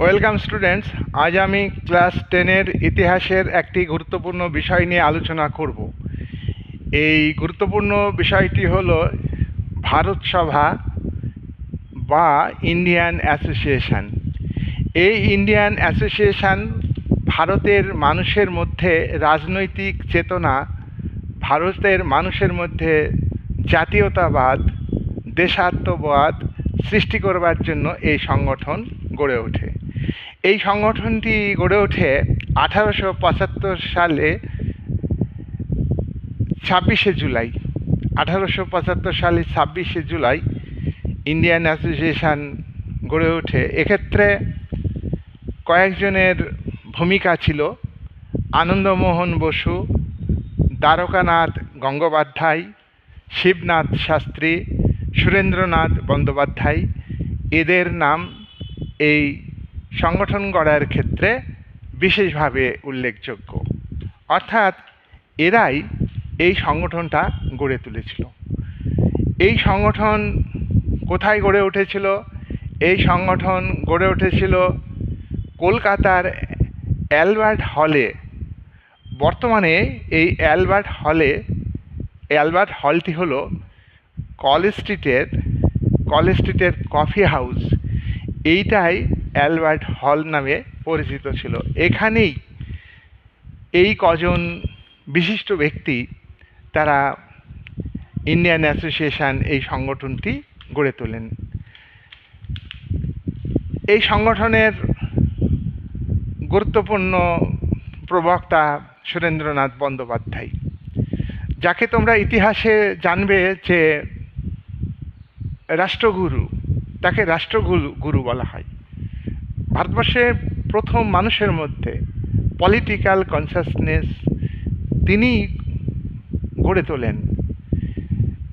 Welcome students আজ আমি class টেনের ইতিহাসের একটি গুরুত্বপূর্ণ বিষয় নিয়ে আলোচনা করব। এই গুরুত্বপূর্ণ বিষয়টি হল ভারত সভা বা ইন্ডিয়ান অ্যাসোসিয়েশন এই ইন্ডিয়ান অ্যাসোসিয়েশন ভারতের মানুষের মধ্যে রাজনৈতিক চেতনা, ভারতের মানুষের মধ্যে জাতীয়তাবাদ দেশাত্মবাদ সৃষ্টি করবার জন্য এই সংগঠন গড়ে ওঠে। এই সংগঠনটি গড়ে ওঠে আঠারোশো পঁচাত্তর সালে ছাব্বিশে জুলাই। আঠারোশো পঁচাত্তর সালে ছাব্বিশে জুলাই ইন্ডিয়ান অ্যাসোসিয়েশন গড়ে ওঠে। এক্ষেত্রে কয়েকজনের ভূমিকা ছিল আনন্দমোহন বসু, দ্বারকানাথ গঙ্গোপাধ্যায়, শিবনাথ শাস্ত্রী, সুরেন্দ্রনাথ বন্দ্যোপাধ্যায়। এদের নাম এই সংগঠন গড়ার ক্ষেত্রে বিশেষভাবে উল্লেখযোগ্য। অর্থাৎ এরাই এই সংগঠনটা গড়ে তুলেছিল। এই সংগঠন কোথায় গড়ে উঠেছিল? এই সংগঠন গড়ে উঠেছিল কলকাতার অ্যালবার্ট হলে। বর্তমানে এই অ্যালবার্ট হলে, অ্যালবার্ট হলটি হলো কলেজ স্ট্রিটের কলেজ স্ট্রিটের কফি হাউস। এইটাই অ্যালবার্ট হল নামে পরিচিত ছিল। এখানেই এই কজন বিশিষ্ট ব্যক্তি তারা ইন্ডিয়ান অ্যাসোসিয়েশন এই সংগঠনটি গড়ে তোলেন। এই সংগঠনের গুরুত্বপূর্ণ প্রবক্তা সুরেন্দ্রনাথ বন্দ্যোপাধ্যায়, যাকে তোমরা ইতিহাসে জানবে যে রাষ্ট্রগুরু তাকে রাষ্ট্রগুরু, গুরু বলা হয়। ভারতবর্ষে প্রথম মানুষের মধ্যে পলিটিক্যাল কনসাসনেস তিনি গড়ে তোলেন।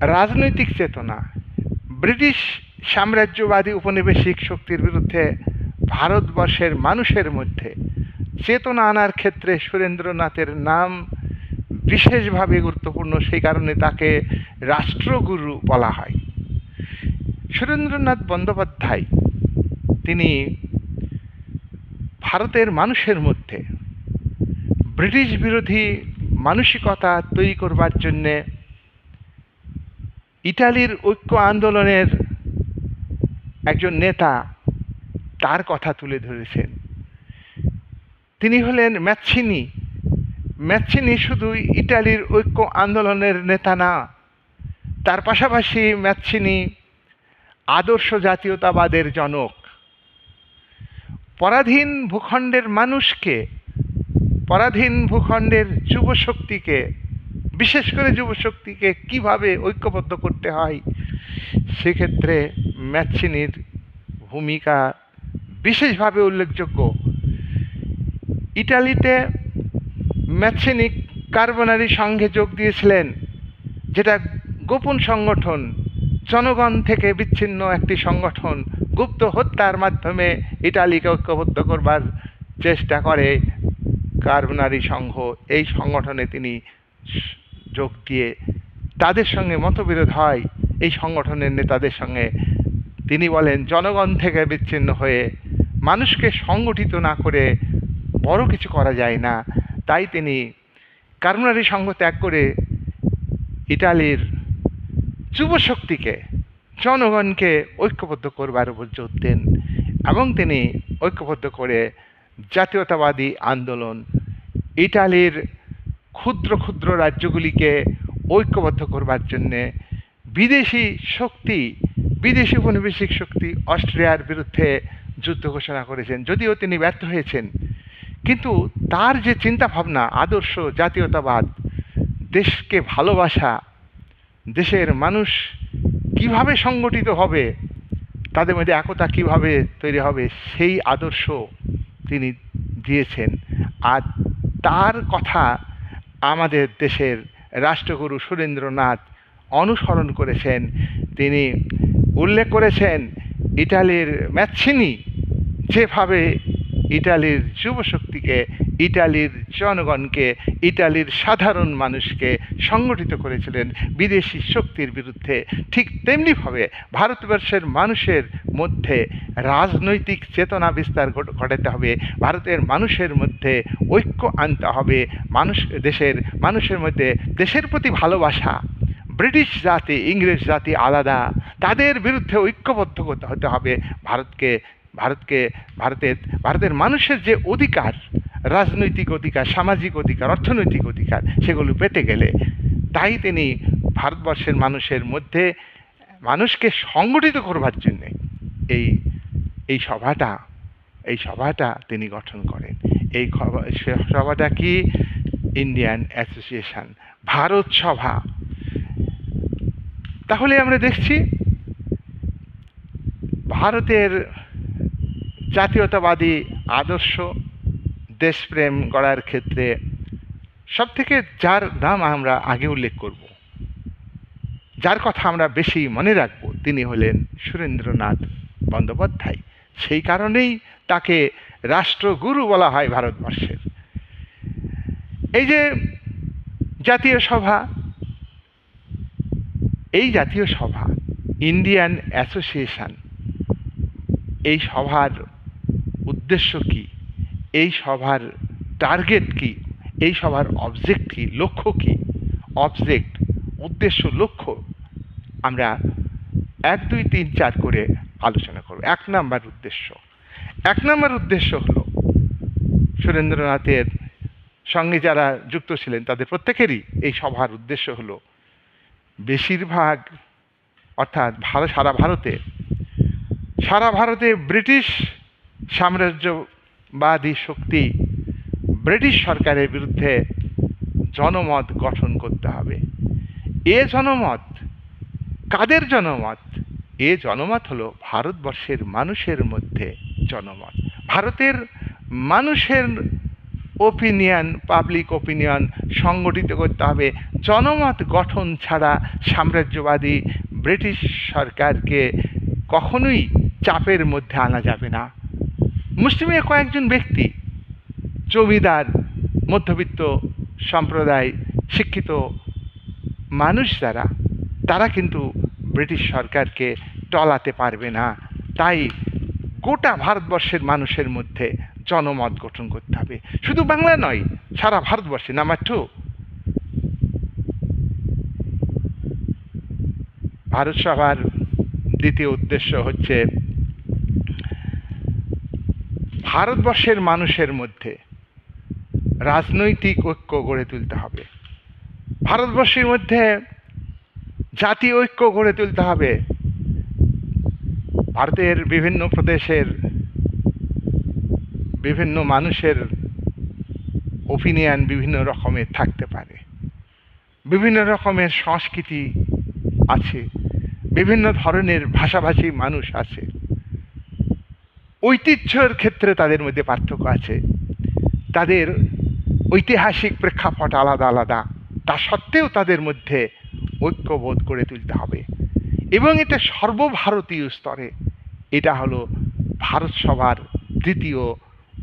রাজনৈতিক চেতনা, ব্রিটিশ সাম্রাজ্যবাদী উপনিবেশিক শক্তির বিরুদ্ধে ভারতবর্ষের মানুষের মধ্যে চেতনা আনার ক্ষেত্রে সুরেন্দ্রনাথের নাম বিশেষভাবে গুরুত্বপূর্ণ, সেই কারণে তাকে রাষ্ট্রগুরু বলা হয়। সুরেন্দ্রনাথ বন্দ্যোপাধ্যায়, তিনি ভারতের মানুষের মধ্যে ব্রিটিশ বিরোধী মানসিকতা তৈরি করবার জন্যে ইটালির ঐক্য আন্দোলনের একজন নেতা তার কথা তুলে ধরেছেন। তিনি হলেন ম্যাচ্ছিনি ম্যাচ্ছিনি শুধু ইটালির ঐক্য আন্দোলনের নেতা না, তার পাশাপাশি ম্যাচ্ছিনি আদর্শ জাতীয়তাবাদের জনক। পরাধীন ভূখণ্ডের মানুষকে, পরাধীন ভূখণ্ডের যুবশক্তিকে, বিশেষ করে যুবশক্তিকে কীভাবে ঐক্যবদ্ধ করতে হয়, সেক্ষেত্রে ম্যাচিনির ভূমিকা বিশেষভাবে উল্লেখযোগ্য। ইটালিতে ম্যাচেনিক কার্বনারি সংঘে যোগ দিয়েছিলেন, যেটা গোপন সংগঠন জনগণ থেকে বিচ্ছিন্ন একটি সংগঠন গুপ্ত হত্যার মাধ্যমে ইটালিকে ঐক্যবদ্ধ করবার চেষ্টা করে কার্বনারি সংঘ। এই সংগঠনে তিনি যোগ দিয়ে তাদের সঙ্গে মতবিরোধ হয়। এই সংগঠনের নেতাদের সঙ্গে তিনি বলেন, জনগণ থেকে বিচ্ছিন্ন হয়ে মানুষকে সংগঠিত না করে বড় কিছু করা যায় না। তাই তিনি কার্বনারি সংঘ ত্যাগ করে ইটালির যুবশক্তিকে, জনগণকে ঐক্যবদ্ধ করবার উপর জোর দেন এবং তিনি ঐক্যবদ্ধ করে জাতীয়তাবাদী আন্দোলন, ইটালির ক্ষুদ্র ক্ষুদ্র রাজ্যগুলিকে ঐক্যবদ্ধ করবার জন্যে বিদেশি শক্তি, বিদেশি উপনিবেশিক শক্তি অস্ট্রিয়ার বিরুদ্ধে যুদ্ধ ঘোষণা করেছেন, যদিও তিনি ব্যর্থ হয়েছেন। কিন্তু তার যে চিন্তাভাবনা, আদর্শ জাতীয়তাবাদ, দেশকে ভালোবাসা দেশের মানুষ কীভাবে সংগঠিত হবে, তাদের মধ্যে একতা কীভাবে তৈরি হবে, সেই আদর্শ তিনি দিয়েছেন। আর তার কথা আমাদের দেশের রাষ্ট্রগুরু সুরেন্দ্রনাথ অনুসরণ করেছেন। তিনি উল্লেখ করেছেন, ইটালির ম্যাচ্ছিনি যেভাবে ইটালির যুবশক্তিকে, ইটালির জনগণকে, ইটালির সাধারণ মানুষকে সংগঠিত করেছিলেন বিদেশি শক্তির বিরুদ্ধে। ঠিক তেমনিভাবে ভারতবর্ষের মানুষের মধ্যে রাজনৈতিক চেতনা বিস্তার ঘট- ঘটাতে হবে। ভারতের মানুষের মধ্যে ঐক্য আনতে হবে। মানুষ, দেশের, মানুষের মধ্যে দেশের প্রতি ভালোবাসা। ব্রিটিশ জাতি, ইংরেজ জাতি আলাদা। তাদের বিরুদ্ধে ঐক্যবদ্ধ হতে হবে। ভারতকে ভারতকে, ভারতের ভারতের মানুষের যে অধিকার, রাজনৈতিক অধিকার, সামাজিক অধিকার, অর্থনৈতিক অধিকার, সেগুলো পেতে গেলে তাই তিনি ভারতবর্ষের মানুষের মধ্যে মানুষকে সংগঠিত করবার জন্যে এই এই সভাটা এই সভাটা তিনি গঠন করেন। এই সভাটা কি? ইন্ডিয়ান অ্যাসোসিয়েশন, ভারত সভা। তাহলে আমরা দেখছি ভারতের জাতীয়তাবাদী আদর্শ দেশপ্রেম গড়ার ক্ষেত্রে সব থেকে যার নাম আমরা আগে উল্লেখ করব, যার কথা আমরা বেশি মনে রাখব তিনি হলেন সুরেন্দ্রনাথ বন্দ্যোপাধ্যায়। সেই কারণেই তাকে রাষ্ট্রগুরু বলা হয় ভারতবর্ষের। এই যে জাতীয় সভা, এই জাতীয় সভা, ইন্ডিয়ান অ্যাসোসিয়েশন, এই সভার উদ্দেশ্য কি? এই সভার টার্গেট কি? এই সভার অবজেক্ট কি? লক্ষ্য কি? অবজেক্ট উদ্দেশ্য, লক্ষ্য আমরা এক, দুই, তিন, চার করে আলোচনা করব। এক নাম্বার উদ্দেশ্য। এক নাম্বার উদ্দেশ্য হল, সুরেন্দ্রনাথের সঙ্গে যারা যুক্ত ছিলেন, তাদের প্রত্যেকেরই এই সভার উদ্দেশ্য হল, বেশিরভাগ, অর্থাৎ ভারত সারা ভারতে সারা ভারতে ব্রিটিশ সাম্রাজ্যবাদী শক্তি ব্রিটিশ সরকারের বিরুদ্ধে জনমত গঠন করতে হবে। এ জনমত কাদের জনমত? এ জনমত হলো ভারতবর্ষের মানুষের মধ্যে জনমত। ভারতের মানুষের ওপিনিয়ন পাবলিক ওপিনিয়ন সংগঠিত করতে হবে। জনমত গঠন ছাড়া সাম্রাজ্যবাদী ব্রিটিশ সরকারকে কখনোই চাপের মধ্যে আনা যাবে না। মুসলিমের কয়েকজন ব্যক্তি জমিদার মধ্যবিত্ত সম্প্রদায়, শিক্ষিত মানুষ যারা, তারা কিন্তু ব্রিটিশ সরকারকে টলাতে পারবে না। তাই গোটা ভারতবর্ষের মানুষের মধ্যে জনমত গঠন করতে হবে। শুধু বাংলা নয়, সারা ভারতবর্ষে নাম্বার টু ভারত সভার দ্বিতীয় উদ্দেশ্য হচ্ছে ভারতবর্ষের মানুষের মধ্যে রাজনৈতিক ঐক্য গড়ে তুলতে হবে। ভারতবর্ষের মধ্যে জাতি ঐক্য গড়ে তুলতে হবে। ভারতের বিভিন্ন প্রদেশের বিভিন্ন মানুষের ওপিনিয়ন বিভিন্ন রকমের থাকতে পারে। বিভিন্ন রকমের সংস্কৃতি আছে। বিভিন্ন ধরনের ভাষাভাষী মানুষ আছে। ঐতিহ্যের ক্ষেত্রে তাদের মধ্যে পার্থক্য আছে। তাদের ঐতিহাসিক প্রেক্ষাপট আলাদা আলাদা। তা সত্ত্বেও তাদের মধ্যে ঐক্যবোধ করে তুলতে হবে। এবং এটা সর্বভারতীয় স্তরে এটা হলো ভারত সভার দ্বিতীয়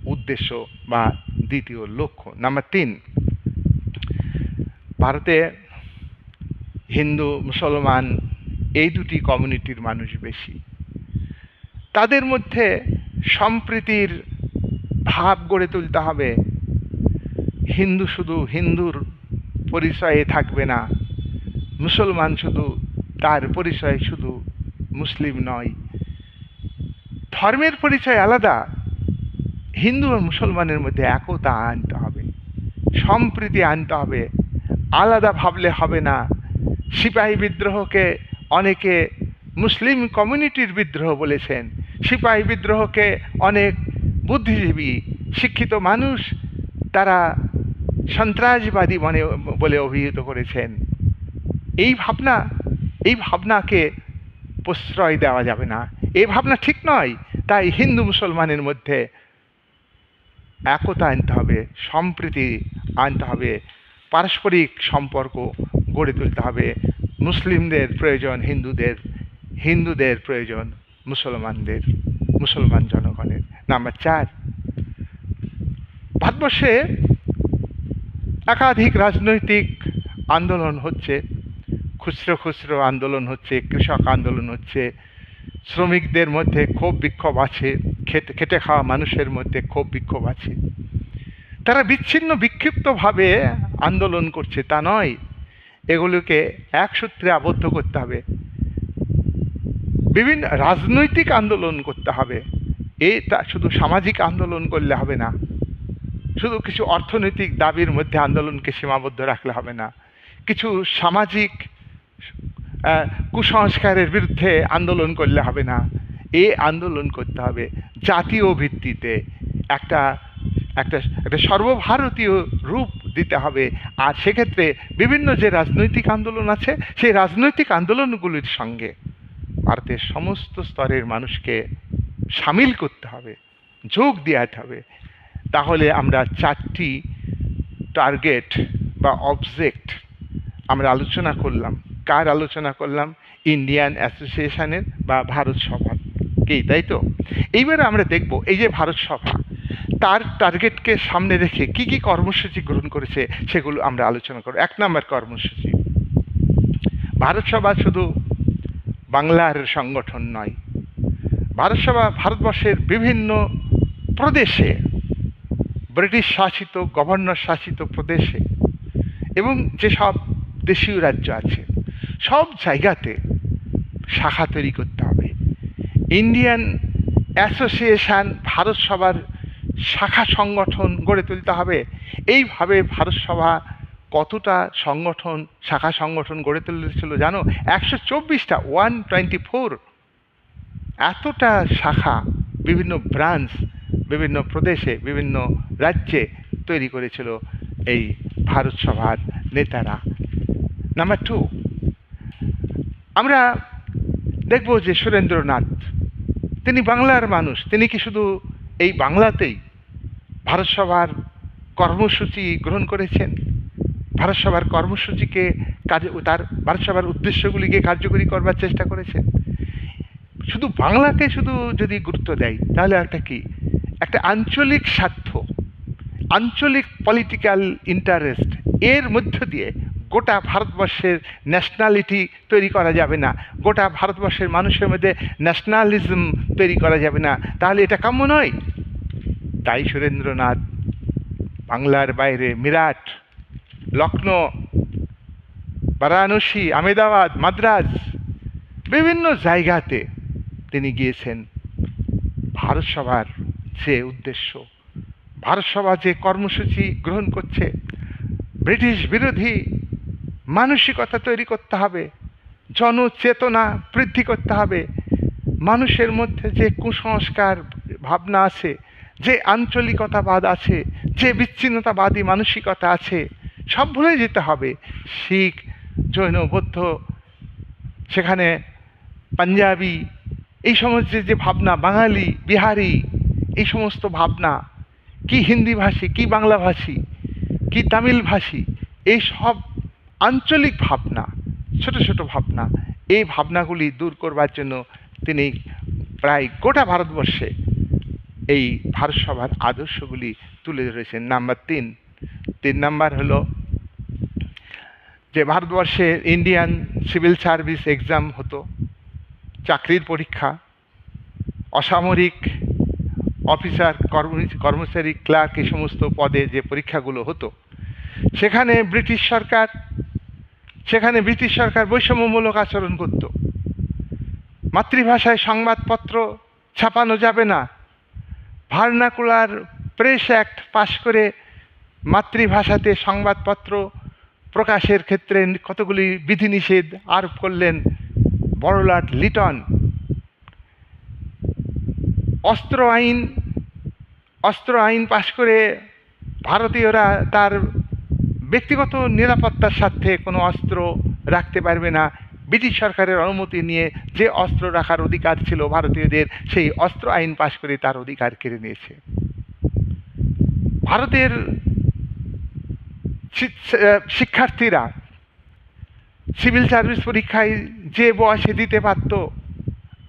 উদ্দেশ্য বা দ্বিতীয় লক্ষ্য। নাম্বার তিন, ভারতে হিন্দু, মুসলমান এই দুটি কমিউনিটির মানুষ বেশি। তাদের মধ্যে সম্প্রীতির ভাব গড়ে তুলতে হবে। হিন্দু শুধু হিন্দুর পরিচয়ে থাকবে না, মুসলমান শুধু তার পরিচয় শুধু মুসলিম নয়। ধর্মের পরিচয় আলাদা, হিন্দু আর মুসলমানের মধ্যে একতা আনতে হবে, সম্প্রীতি আনতে হবে, আলাদা ভাবলে হবে না। সিপাহী বিদ্রোহকে অনেকে মুসলিম কমিউনিটির বিদ্রোহ বলেছেন। সিপাহী বিদ্রোহকে অনেক বুদ্ধিজীবী, শিক্ষিত মানুষ তারা সন্ত্রাসবাদী মনে, বলে অভিহিত করেছেন। এই ভাবনা, এই ভাবনাকে প্রশ্রয় দেওয়া যাবে না। এই ভাবনা ঠিক নয়, তাই হিন্দু মুসলমানের মধ্যে একতা আনতে হবে, সম্প্রীতি আনতে হবে, পারস্পরিক সম্পর্ক গড়ে তুলতে হবে। মুসলিমদের প্রয়োজন, হিন্দুদের হিন্দুদের প্রয়োজন। মুসলমানদের, মুসলমান জনগণের। নাম্বার চার, ভারতবর্ষে একাধিক রাজনৈতিক আন্দোলন হচ্ছে। খুচরো খুচরো আন্দোলন হচ্ছে, কৃষক আন্দোলন হচ্ছে, শ্রমিকদের মধ্যে ক্ষোভ বিক্ষোভ আছে, খেটে খেটে খাওয়া মানুষের মধ্যে ক্ষোভ বিক্ষোভ আছে। তারা বিচ্ছিন্ন বিক্ষিপ্তভাবে আন্দোলন করছে, তা নয়। এগুলোকে এক সূত্রে আবদ্ধ করতে হবে। বিভিন্ন রাজনৈতিক আন্দোলন করতে হবে। এটা শুধু সামাজিক আন্দোলন করলে হবে না। শুধু কিছু অর্থনৈতিক দাবির মধ্যে আন্দোলনকে সীমাবদ্ধ রাখলে হবে না। কিছু সামাজিক কুসংস্কারের বিরুদ্ধে আন্দোলন করলে হবে না। এ আন্দোলন করতে হবে জাতীয় ভিত্তিতে। একটা একটা একটা সর্বভারতীয় রূপ দিতে হবে। আর সেক্ষেত্রে বিভিন্ন যে রাজনৈতিক আন্দোলন আছে, সেই রাজনৈতিক আন্দোলনগুলির সঙ্গে ভারতের সমস্ত স্তরের মানুষকে সামিল করতে হবে, যোগ দেওয়াতে হবে। তাহলে আমরা চারটি টার্গেট বা অবজেক্ট আমরা আলোচনা করলাম। কার আলোচনা করলাম? ইন্ডিয়ান অ্যাসোসিয়েশনের বা ভারত সভার। কি তাই তো? এইবারে আমরা দেখব, এই যে ভারত সভা, তার টার্গেটকে সামনে রেখে কি কি কর্মসূচি গ্রহণ করেছে, সেগুলো আমরা আলোচনা করব। এক নম্বর কর্মসূচি, ভারত সভা শুধু বাংলার সংগঠন নয়। ভারতসভা ভারতবর্ষের বিভিন্ন প্রদেশে, ব্রিটিশ শাসিত, গভর্নর শাসিত প্রদেশে এবং যেসব দেশীয় রাজ্য আছে, সব জায়গাতে শাখা তৈরি করতে হবে। ইন্ডিয়ান অ্যাসোসিয়েশন ভারতসভার শাখা সংগঠন গড়ে তুলতে হবে। এইভাবে ভারত সভা কতটা সংগঠন, শাখা সংগঠন গড়ে তুলেছিল জানো? একশো চব্বিশটা, ওয়ান টোয়েন্টি ফোর। এতটা শাখা বিভিন্ন ব্রাঞ্চ, বিভিন্ন প্রদেশে, বিভিন্ন রাজ্যে তৈরি করেছিল এই ভারত সভার নেতারা। নাম্বার টু, আমরা দেখব যে সুরেন্দ্রনাথ, তিনি বাংলার মানুষ, তিনি কি শুধু এই বাংলাতেই ভারত সভার কর্মসূচি গ্রহণ করেছেন? ভারত সভার কর্মসূচিকে কাজে, তার ভারতসভার উদ্দেশ্যগুলিকে কার্যকরী করবার চেষ্টা করেছেন শুধু বাংলাকে শুধু যদি গুরুত্ব দেয়, তাহলে একটা কি? একটা আঞ্চলিক স্বার্থ, আঞ্চলিক পলিটিক্যাল ইন্টারেস্ট এর মধ্য দিয়ে গোটা ভারতবর্ষের ন্যাশনালিটি তৈরি করা যাবে না, গোটা ভারতবর্ষের মানুষের মধ্যে ন্যাশনালিজম তৈরি করা যাবে না। তাহলে এটা কাম্য নয়? তাই সুরেন্দ্রনাথ, বাংলার বাইরে, মিরাট লখনৌ বারাণসী আমেদাবাদ মাদ্রাজ, বিভিন্ন জায়গাতে তিনি গিয়েছেন। ভারত সভার যে উদ্দেশ্য, ভারত সভা যে কর্মসূচি গ্রহণ করছে, ব্রিটিশ বিরোধী মানসিকতা তৈরি করতে হবে, জনচেতনা বৃদ্ধি করতে হবে, মানুষের মধ্যে যে কুসংস্কার ভাবনা আছে, যে আঞ্চলিকতাবাদ আছে, যে বিচ্ছিন্নতাবাদী মানসিকতা আছে সব ভুলে যেতে হবে। শিখ, জৈন, বৌদ্ধ, সেখানে পাঞ্জাবি, এই সমস্ত যে ভাবনা, বাঙালি, বিহারি, এই সমস্ত ভাবনা, কি হিন্দি ভাষী, কি বাংলা ভাষী, কি তামিল ভাষী, এই সব আঞ্চলিক ভাবনা, ছোট ছোট ভাবনা, এই ভাবনাগুলি দূর করবার জন্য তিনি প্রায় গোটা ভারতবর্ষে এই ভারত সভার আদর্শগুলি তুলে ধরেছেন। নাম্বার তিন তিন নাম্বার হলো যে ভারতবর্ষে ইন্ডিয়ান সিভিল সার্ভিস এক্সাম হতো, চাকরির পরীক্ষা, অসামরিক অফিসার কর্ম- কর্মচারী ক্লার্ক এই সমস্ত পদে যে পরীক্ষাগুলো হতো, সেখানে ব্রিটিশ সরকার, সেখানে ব্রিটিশ সরকার বৈষম্যমূলক আচরণ করত। মাতৃভাষায় সংবাদপত্র ছাপানো যাবে না। ভার্নাকুলার প্রেস অ্যাক্ট পাশ করে মাতৃভাষাতে সংবাদপত্র প্রকাশের ক্ষেত্রে কতগুলি বিধিনিষেধ আরোপ করলেন বড়লাট লিটন। অস্ত্র আইন অস্ত্র আইন পাশ করে ভারতীয়রা তার ব্যক্তিগত নিরাপত্তার স্বার্থে কোনো অস্ত্র রাখতে পারবে না। ব্রিটিশ সরকারের অনুমতি নিয়ে যে অস্ত্র রাখার অধিকার ছিল ভারতীয়দের, সেই অস্ত্র আইন পাশ করে তার অধিকার কেড়ে নিয়েছে। ভারতের শিক্ষার্থীরা, সিভিল সার্ভিস পরীক্ষায় যে বয়সে দিতে পারত,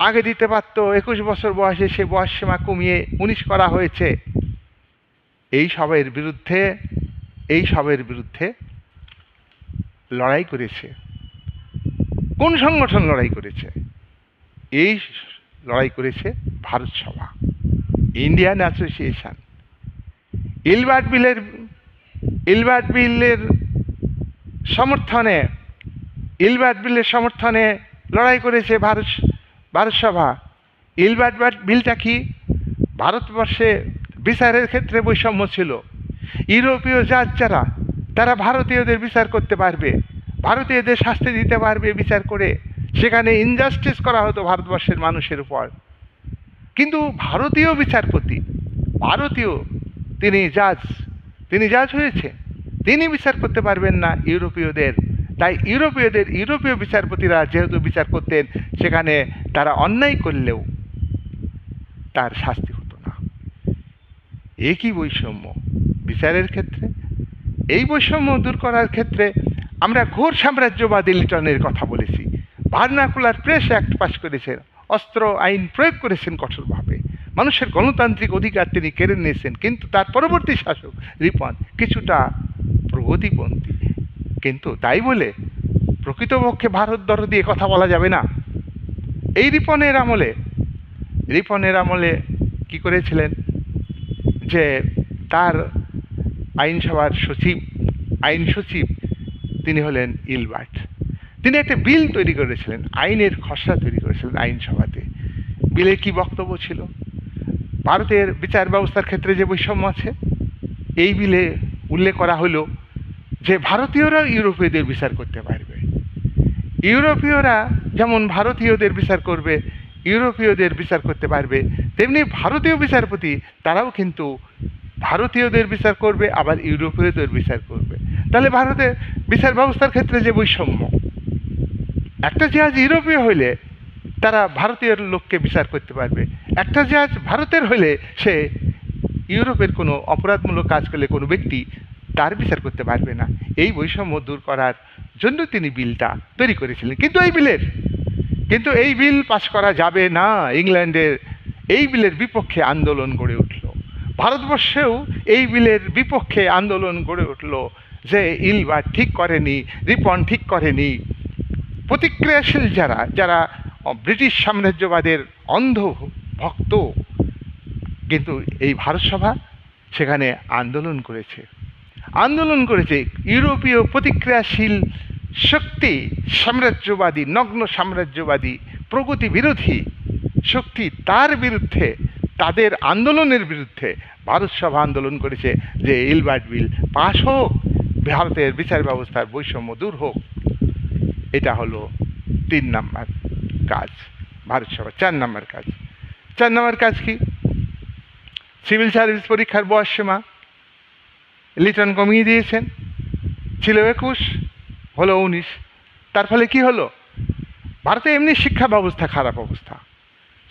আগে দিতে পারত, একুশ বছর বয়সে সে বয়স সীমা কমিয়ে উনিশ করা হয়েছে, এই সবের বিরুদ্ধে, এই সবের বিরুদ্ধে লড়াই করেছে। কোন সংগঠন লড়াই করেছে? এই লড়াই করেছে Bharat Sabha, Indian association. Ilbert বিলের ইলবার্ট বিলের সমর্থনে ইলবার্ট বিলের সমর্থনে লড়াই করেছে ভারত ভারত সভা। ইলবার্ট বাট- বিলটা কি? ভারতবর্ষে বিচারের ক্ষেত্রে বৈষম্য ছিল। ইউরোপীয় জাত যারা, তারা ভারতীয়দের বিচার করতে পারবে। ভারতীয়দের শাস্তি দিতে পারবে বিচার করে। সেখানে ইনজাস্টিস করা হতো ভারতবর্ষের মানুষের উপর। কিন্তু ভারতীয় বিচারপতি, ভারতীয়, তিনি জাজ তিনি জাজ হয়েছে। তিনি বিচার করতে পারবেন না ইউরোপীয়দের। তাই ইউরোপীয়দের ইউরোপীয় বিচারপতিরা যেহেতু বিচার করতেন, সেখানে তারা অন্যায় করলেও তার শাস্তি হতো না। একই বৈষম্য বিচারের ক্ষেত্রে, এই বৈষম্য দূর করার ক্ষেত্রে আমরা ঘোর সাম্রাজ্যবাদী লিটনের কথা বলেছি। ভার্নাকুলার প্রেস অ্যাক্ট পাশ করেছেন অস্ত্র আইন প্রয়োগ করেছেন কঠোরভাবে। মানুষের গণতান্ত্রিক অধিকার তিনি কেড়ে নিয়েছেন, কিন্তু তার পরবর্তী শাসক রিপন কিছুটা প্রগতিপন্থী। কিন্তু তাই বলে প্রকৃতপক্ষে ভারত দর দিয়ে কথা বলা যাবে না। এই রিপনের আমলে রিপনের আমলে কি করেছিলেন? যে তার আইনসভার সচিব, আইন সচিব তিনি হলেন ইলবার্ট। তিনি একটা বিল তৈরি করেছিলেন, আইনের খসড়া তৈরি করেছিলেন আইনসভাতে। বিলে কি বক্তব্য ছিল? ভারতের বিচার ব্যবস্থার ক্ষেত্রে যে বৈষম্য আছে, এই বিলে উল্লেখ করা হলো যে ভারতীয়রা ইউরোপীয়দের বিচার করতে পারবে। ইউরোপীয়রা যেমন ভারতীয়দের বিচার করবে, ইউরোপীয়দের বিচার করতে পারবে, তেমনি ভারতীয় বিচারপতি তারাও কিন্তু ভারতীয়দের বিচার করবে, আবার ইউরোপীয়দের বিচার করবে। তাহলে ভারতের বিচার ব্যবস্থার ক্ষেত্রে যে বৈষম্য, একটা জাহাজ ইউরোপীয় হইলে তারা ভারতীয় লোককে বিচার করতে পারবে। একটা জাহাজ ভারতের হলে সে ইউরোপের কোনো অপরাধমূলক কাজ করলে কোনো ব্যক্তি তার বিচার করতে পারবে না। এই বৈষম্য দূর করার জন্য তিনি বিলটা তৈরি করেছিলেন। কিন্তু এই বিলের, কিন্তু এই বিল পাশ করা যাবে না। ইংল্যান্ডের এই বিলের বিপক্ষে আন্দোলন গড়ে উঠল। ভারতবর্ষেও এই বিলের বিপক্ষে আন্দোলন গড়ে উঠল যে ইলবার ঠিক করেনি, রিপন ঠিক করেনি। প্রতিক্রিয়াশীল যারা যারা ব্রিটিশ সাম্রাজ্যবাদের অন্ধ ভক্ত। কিন্তু এই ভারতসভা সেখানে আন্দোলন করেছে। আন্দোলন করেছে ইউরোপীয় প্রতিক্রিয়াশীল শক্তি, সাম্রাজ্যবাদী, নগ্ন সাম্রাজ্যবাদী, প্রগতি বিরোধী শক্তি তার বিরুদ্ধে, তাদের আন্দোলনের বিরুদ্ধে ভারত সভা আন্দোলন করেছে যে ইলবার্ট বিল পাশ হোক, ভারতের বিচার ব্যবস্থার বৈষম্য দূর হোক। এটা হলো তিন নাম্বার। কাজ, ভারত সভা, চার নম্বর কাজ। চার নম্বর কাজ কি? সিভিল সার্ভিস পরীক্ষার বয়স সীমা, লিটন কমিয়ে দিয়েছেন, ছিল একুশ, হলো উনিশ। তার ফলে কি হলো? ভারতে এমনি শিক্ষা ব্যবস্থা খারাপ অবস্থা।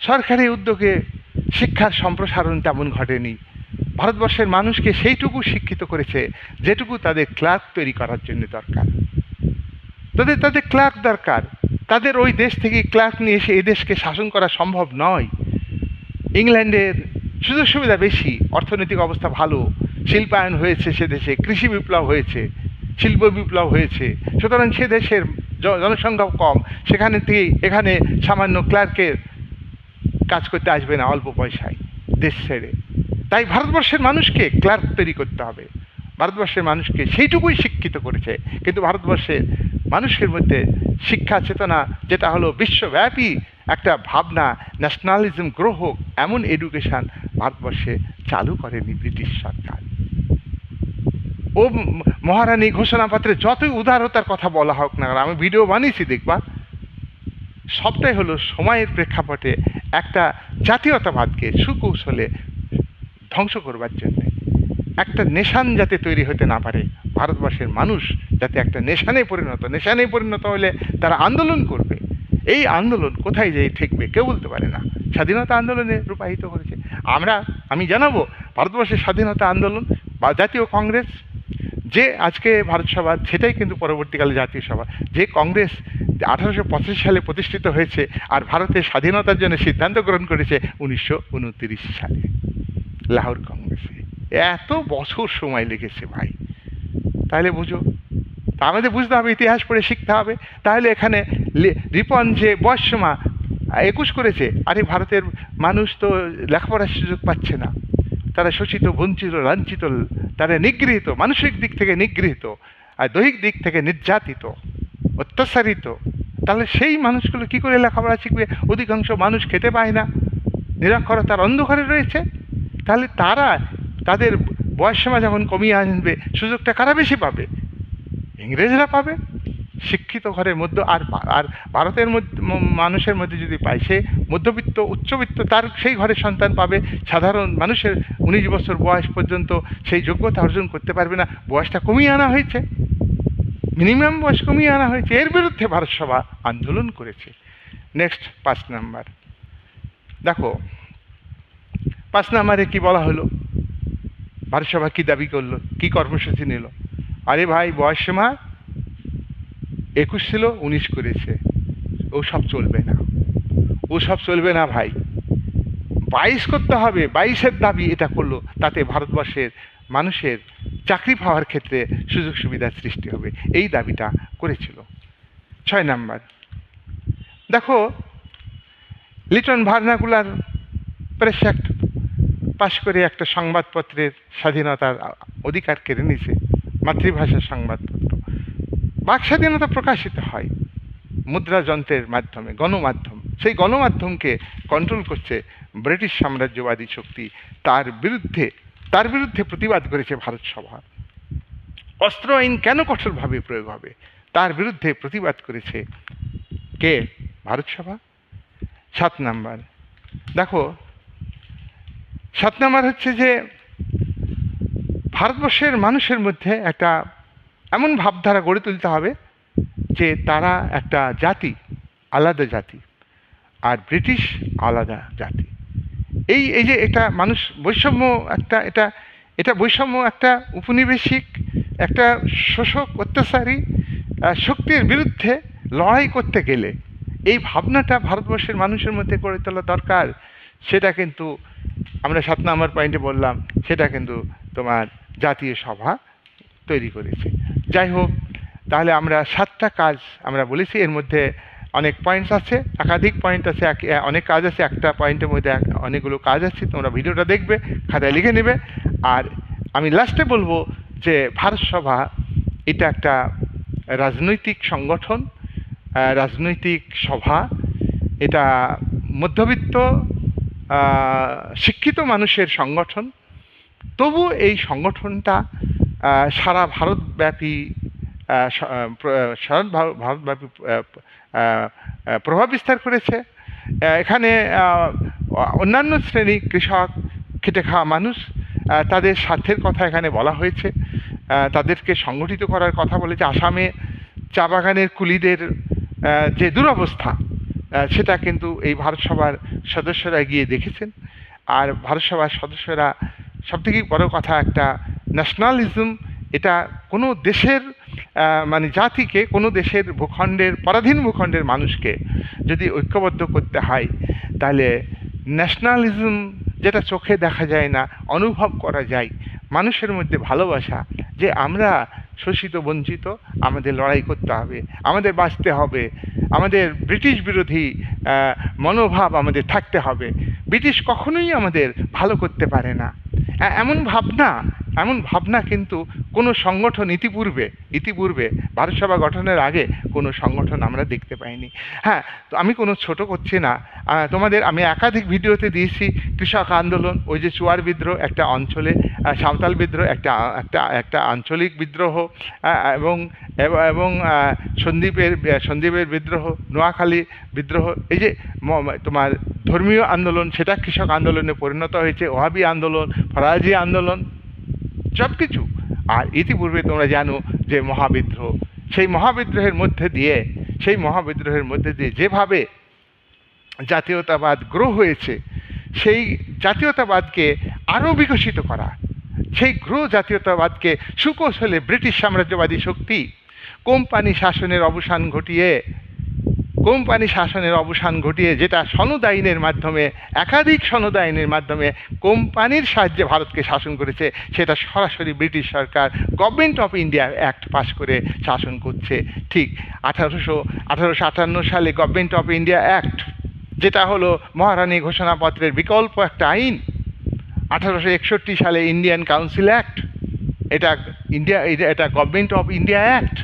সরকারি উদ্যোগে শিক্ষার সম্প্রসারণ তেমন ঘটেনি। ভারতবর্ষের মানুষকে সেইটুকু শিক্ষিত করেছে, যেটুকু তাদের ক্লার্ক তৈরি করার জন্য দরকার। তাদের তাদের ক্লার্ক দরকার। তাদের ওই দেশ থেকে ক্লার্ক নিয়ে এসে এই দেশকে শাসন করা সম্ভব নয়। ইংল্যান্ডের সুযোগ সুবিধা বেশি, অর্থনৈতিক অবস্থা ভালো, শিল্পায়ন হয়েছে সে দেশে, কৃষি বিপ্লব হয়েছে, শিল্প বিপ্লব হয়েছে, সুতরাং সে দেশের জনসংখ্যা কম, সেখানে থেকে এখানে সামান্য ক্লার্কের কাজ করতে আসবে না অল্প পয়সায় দেশ ছেড়ে। তাই ভারতবর্ষের মানুষকে ক্লার্ক তৈরি করতে হবে। ভারতবর্ষের মানুষকে সেইটুকুই শিক্ষিত করেছে, কিন্তু ভারতবর্ষের মানুষের মধ্যে শিক্ষা চেতনা, যেটা হলো বিশ্বব্যাপী একটা ভাবনা ন্যাশনালিজম গ্রহ, এমন এডুকেশন ভারতবর্ষে চালু করেনি ব্রিটিশ সরকার। ও মহারানী ঘোষণাপত্রে যতই উদারতার কথা বলা হোক না আমি ভিডিও বানিয়েছি, দেখবা। সবটাই হলো সময়ের প্রেক্ষাপটে একটা জাতীয়তাবাদকে, সুকৌশলে ধ্বংস করবার জন্যে। একটা নেশান যাতে তৈরি হতে না পারে ভারতবর্ষের মানুষ যাতে একটা নেশানে পরিণত নেশানে পরিণত হলে তারা আন্দোলন করবে। এই আন্দোলন কোথায় যেয়ে ঠেকবে কেউ বলতে পারে না। স্বাধীনতা আন্দোলনে রূপায়িত করেছে। আমরা, আমি জানাব, ভারতবর্ষের স্বাধীনতা আন্দোলন বা জাতীয় কংগ্রেস, যে আজকে ভারত সভা, সেটাই কিন্তু পরবর্তীকালে জাতীয় সভা। যে কংগ্রেস আঠারোশো পঁচাশি সালে প্রতিষ্ঠিত হয়েছে আর ভারতের স্বাধীনতার জন্য সিদ্ধান্ত গ্রহণ করেছে উনিশশো উনত্রিশ সালে, লাহোর কংগ্রেসে। এত বছর সময় লেগেছে ভাই। তাহলে বুঝো তা আমাদের বুঝতে হবে, ইতিহাস পড়ে শিখতে হবে। তাহলে এখানে রিপন যে বয়স সীমা একুশ করেছে, আরে ভারতের মানুষ তো লেখাপড়ার সুযোগ পাচ্ছে না। তারা শোষিত, বঞ্চিত, লাঞ্ছিত, তারা নিগৃহীত, মানসিক দিক থেকে নিগৃহীত, আর দৈহিক দিক থেকে নির্যাতিত, অত্যাচারিত। তাহলে সেই মানুষগুলো কি করে লেখাপড়া শিখবে? অধিকাংশ মানুষ খেতে পায় না। নিরক্ষরতার অন্ধকারে রয়েছে। তাহলে তারা তাদের বয়সসীমা যখন কমিয়ে আনবে, সুযোগটা কারা বেশি পাবে? ইংরেজরা পাবে? শিক্ষিত ঘরের মধ্যে, আর আর ভারতের মধ্যে মানুষের মধ্যে যদি পায়, সে মধ্যবিত্ত, উচ্চবিত্ত, তার সেই ঘরের সন্তান পাবে। সাধারণ মানুষের উনিশ বছর বয়স পর্যন্ত সেই যোগ্যতা অর্জন করতে পারবে না। বয়সটা কমিয়ে আনা হয়েছে। মিনিমাম বয়স কমিয়ে আনা হয়েছে। এর বিরুদ্ধে ভারত সভা আন্দোলন করেছে। নেক্সট পাঁচ নাম্বার। দেখো, পাঁচ নাম্বারে কি বলা হলো? ভারত সভা কি দাবি করল? কি কর্মসূচি নিল? আরে ভাই, বয়স সীমা একুশ ছিল, উনিশ করেছে। ও সব চলবে না। ও সব চলবে না ভাই। বাইশ করতে হবে, বাইশের দাবি এটা করল। তাতে ভারতবর্ষের মানুষের চাকরি পাওয়ার ক্ষেত্রে সুযোগ সুবিধার সৃষ্টি হবে। এই দাবিটা করেছিল। ছয় নাম্বার। দেখো, লিটন ভার্নাকুলার অ্যাক্ট পাশ করে একটা সংবাদপত্রের স্বাধীনতার অধিকার কেড়ে নিছে মাতৃভাষার সংবাদপত্র। বাক স্বাধীনতা প্রকাশিত হয় মুদ্রা যন্ত্রের মাধ্যমে, গণমাধ্যম। সেই গণমাধ্যমকে কন্ট্রোল করছে ব্রিটিশ সাম্রাজ্যবাদী শক্তি। তার বিরুদ্ধে তার বিরুদ্ধে প্রতিবাদ করেছে ভারত সভা। অস্ত্র আইন কেন কঠোরভাবে প্রয়োগ হবে? তার বিরুদ্ধে প্রতিবাদ করেছে কে? ভারত সভা? সাত নাম্বার। দেখো সাত নাম্বার হচ্ছে যে ভারতবর্ষের মানুষের মধ্যে একটা এমন ভাবধারা গড়ে তুলতে হবে যে তারা একটা জাতি, আলাদা জাতি, আর ব্রিটিশ আলাদা জাতি। এই এই যে এটা মানুষ বৈষম্য একটা, এটা এটা বৈষম্য একটা উপনিবেশিক একটা শোষক, অত্যাচারী শক্তির বিরুদ্ধে লড়াই করতে গেলে এই ভাবনাটা ভারতবর্ষের মানুষের মধ্যে গড়ে তোলা দরকার, সেটা কিন্তু আমরা সাত নম্বর পয়েন্টে বললাম, সেটা কিন্তু তোমার জাতীয় সভা তৈরি করেছে। যাই হোক, তাহলে আমরা সাতটা কাজ আমরা বলেছি, এর মধ্যে অনেক পয়েন্টস আছে, একাধিক পয়েন্ট আছে, এক- অনেক কাজ আছে, একটা পয়েন্টের মধ্যে অনেকগুলো কাজ আছে, তোমরা ভিডিওটা দেখবে, খাতায় লিখে নেবে। আর আমি লাস্টে বলব যে ভারত সভা, এটা একটা রাজনৈতিক সংগঠন রাজনৈতিক সভা। এটা মধ্যবিত্ত শিক্ষিত মানুষের সংগঠন। তবু এই সংগঠনটা সারা ভারতব্যাপী সারা ভার- ভারতব্যাপী প্রভাব বিস্তার করেছে। এখানে অন্যান্য শ্রেণি কৃষক, খেটে খাওয়া মানুষ তাদের স্বার্থের কথা এখানে বলা হয়েছে। তাদেরকে সংগঠিত করার কথা বলেছে। আসামে চা বাগানের কুলিদের যে দুরবস্থা সেটা কিন্তু এই ভারত সভার সদস্যরা গিয়ে দেখেছেন। আর ভারত সভার সদস্যরা সবথেকে বড় কথা একটা ন্যাশনালিজম এটা কোনো দেশের মানে জাতিকে কোনো দেশের ভূখণ্ডের, পরাধীন ভূখণ্ডের মানুষকে যদি ঐক্যবদ্ধ করতে হয়, তাহলে ন্যাশনালিজম যেটা চোখে দেখা যায় না, অনুভব করা যায় মানুষের মধ্যে ভালোবাসা যে আমরা শোষিত, বঞ্চিত, আমাদের লড়াই করতে হবে, আমাদের বাঁচতে হবে, আমাদের ব্রিটিশ বিরোধী মনোভাব আমাদের থাকতে হবে। ব্রিটিশ কখনোই আমাদের ভালো করতে পারে না। এমন ভাবনা এমন ভাবনা কিন্তু কোনো সংগঠন ইতিপূর্বে ইতিপূর্বে ভারত সভা গঠনের আগে কোনো সংগঠন আমরা দেখতে পাইনি। হ্যাঁ তো আমি কোনো ছোট করছি না। তোমাদের আমি একাধিক ভিডিওতে দিয়েছি, কৃষক আন্দোলন, ওই যে চুয়ার বিদ্রোহ একটা অঞ্চলে সাঁওতাল বিদ্রোহ একটা একটা একটা আঞ্চলিক বিদ্রোহ এবং এবং সন্দীপের সন্দীপের বিদ্রোহ, নোয়াখালী বিদ্রোহ, এই যে তোমার ধর্মীয় আন্দোলন, সেটা কৃষক আন্দোলনে পরিণত হয়েছে, ওহাবি আন্দোলন, ফরাজি আন্দোলন সব কিছু আর ইতিপূর্বে তোমরা জানো যে মহাবিদ্রোহ, সেই মহাবিদ্রোহের মধ্যে দিয়ে, সেই মহাবিদ্রোহের মধ্যে দিয়ে যেভাবে জাতীয়তাবাদ গ্রো হয়েছে, সেই জাতীয়তাবাদকে আরও বিকশিত করা, সেই গ্রো জাতীয়তাবাদকে সুকৌশলে ব্রিটিশ সাম্রাজ্যবাদী শক্তি কোম্পানি শাসনের অবসান ঘটিয়ে কোম্পানি শাসনের অবসান ঘটিয়ে যেটা সনদ আইনের মাধ্যমে, একাধিক সনদ আইনের মাধ্যমে কোম্পানির সাহায্যে ভারতকে শাসন করেছে, সেটা সরাসরি British Sarkar government of India act pass করে শাসন করছে। ঠিক আঠারোশো আঠারোশো আটান্ন সালে গভর্নমেন্ট অফ ইন্ডিয়া অ্যাক্ট যেটা হলো মহারানী ঘোষণাপত্রের বিকল্প একটা আইন, আঠারোশো একষট্টি সালে ইন্ডিয়ান কাউন্সিল অ্যাক্ট এটা ইন্ডিয়া এটা গভর্নমেন্ট অফ ইন্ডিয়া অ্যাক্ট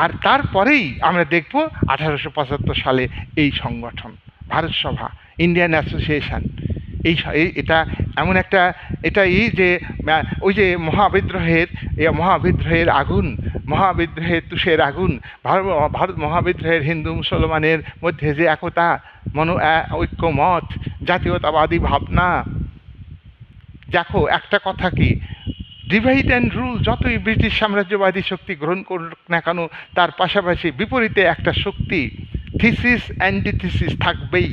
আর তারপরেই আমরা দেখব আঠারোশো পঁচাত্তর সালে এই সংগঠন, ভারত সভা ইন্ডিয়ান অ্যাসোসিয়েশন এই এটা এমন একটা, এটা এই যে ওই যে মহাবিদ্রোহের মহাবিদ্রোহের আগুন, মহাবিদ্রোহের তুষের আগুন, ভারত ভারত মহাবিদ্রোহের হিন্দু মুসলমানের মধ্যে যে একতা, মন ঐক্যমত, জাতীয়তাবাদী ভাবনা। দেখো, একটা কথা কি ডিভাইড অ্যান্ড রুল যতই ব্রিটিশ সাম্রাজ্যবাদী শক্তি গ্রহণ করুক না কেন, তার পাশাপাশি বিপরীতে একটা শক্তি থিসিস অ্যান্টিথিসিস থাকবেই।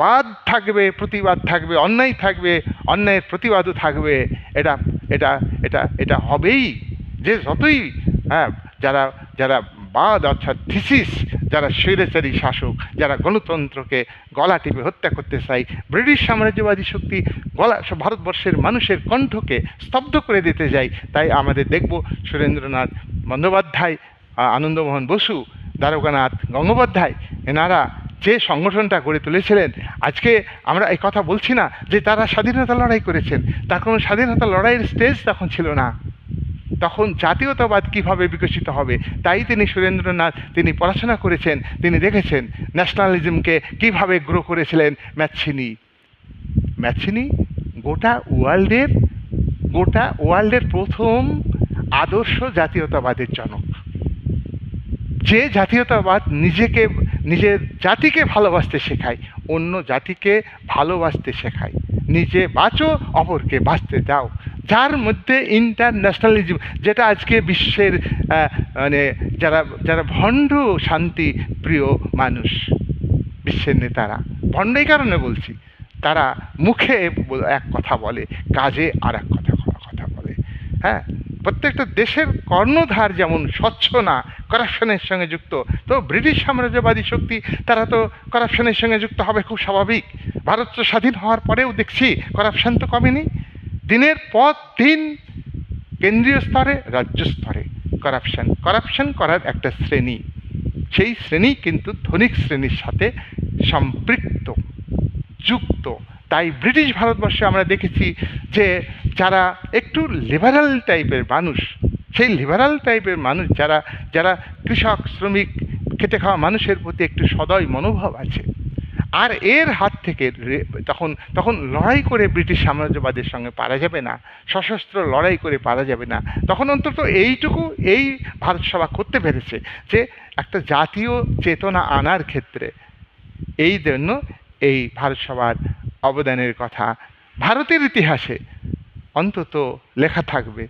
বাদ থাকবে, প্রতিবাদ থাকবে, অন্যায় থাকবে, অন্যায়ের প্রতিবাদও থাকবে, এটা এটা এটা এটা হবেই। যে যতই হ্যাঁ যারা যারা বাদ, অর্থাৎ থিসিস যারা স্বৈরাচারী শাসক, যারা গণতন্ত্রকে গলা টিপে হত্যা করতে চায়, ব্রিটিশ সাম্রাজ্যবাদী শক্তি গলা, ভারতবর্ষের মানুষের কণ্ঠকে স্তব্ধ করে দিতে যায় তাই আমাদের দেখব সুরেন্দ্রনাথ বন্দ্যোপাধ্যায় আনন্দমোহন বসু, দ্বারকানাথ গঙ্গোপাধ্যায়, এনারা যে সংগঠনটা গড়ে তুলেছিলেন, আজকে আমরা এই কথা বলছি না যে তারা স্বাধীনতা লড়াই করেছেন, তার কোনো স্বাধীনতা লড়াইয়ের স্টেজ তখন ছিল না। তখন জাতীয়তাবাদ কীভাবে বিকশিত হবে? তাই তিনি সুরেন্দ্রনাথ, তিনি পড়াশোনা করেছেন, তিনি দেখেছেন ন্যাশনালিজমকে কীভাবে গ্রো করেছিলেন ম্যাথিনি ম্যাথিনি গোটা ওয়ার্ল্ডের গোটা ওয়ার্ল্ডের প্রথম আদর্শ জাতীয়তাবাদের জনক। যে জাতীয়তাবাদ নিজেকে, নিজের জাতিকে ভালোবাসতে শেখায়, অন্য জাতিকে ভালোবাসতে শেখায়। নিজে বাঁচো, অপরকে বাঁচতে দাও। যার মধ্যে ইন্টারন্যাশনালিজম যেটা আজকে বিশ্বের মানে যারা যারা ভণ্ড শান্তি প্রিয় মানুষ, বিশ্বের নেতারা, ভণ্ড এই কারণে বলছি, তারা মুখে এক কথা বলে, কাজে আর এক কথা কথা বলে। হ্যাঁ? প্রত্যেকটা দেশের কর্ণধার যেমন স্বচ্ছ না করাপশনের সঙ্গে যুক্ত, তো ব্রিটিশ সাম্রাজ্যবাদী শক্তি, তারা তো করাপশনের সঙ্গে যুক্ত হবে খুব স্বাভাবিক। ভারত স্বাধীন হওয়ার পরেও দেখছি করাপশন তো কমেনি। দিনের পর দিন কেন্দ্রীয় স্তরে, রাজ্য স্তরে করাপশন করাপশন করার একটা শ্রেণি। সেই শ্রেণি কিন্তু ধনিক শ্রেণির সাথে সম্পৃক্ত, যুক্ত। তাই ব্রিটিশ ভারতবর্ষে আমরা দেখেছি যে যারা একটু লিবারাল টাইপের মানুষ, সেই লিবারাল টাইপের মানুষ যারা যারা কৃষক, শ্রমিক খেটে খাওয়া মানুষের প্রতি একটু সদয় মনোভাব আছে আর এর হাত থেকে তখন তখন লড়াই করে ব্রিটিশ সাম্রাজ্যবাদের সঙ্গে পারা যাবে না, সশস্ত্র লড়াই করে পারা যাবে না। তখন অন্তত এইটুকু, এই ভারত সভা করতে পেরেছে যে একটা জাতীয় চেতনা আনার ক্ষেত্রে এই জন্য এই ভারত সভার অবদানের কথা ভারতের ইতিহাসে অন্তত লেখা থাকবে,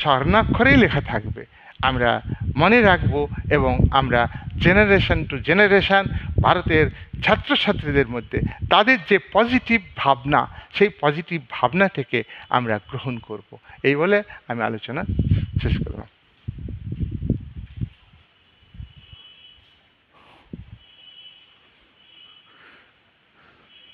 স্বর্ণাক্ষরেই লেখা থাকবে। আমরা মনে রাখব এবং আমরা জেনারেশন টু জেনারেশন ভারতের ছাত্রছাত্রীদের মধ্যে তাদের যে পজিটিভ ভাবনা, সেই পজিটিভ ভাবনা থেকে আমরা গ্রহণ করব। এই বলে আমি আলোচনা শেষ করলাম।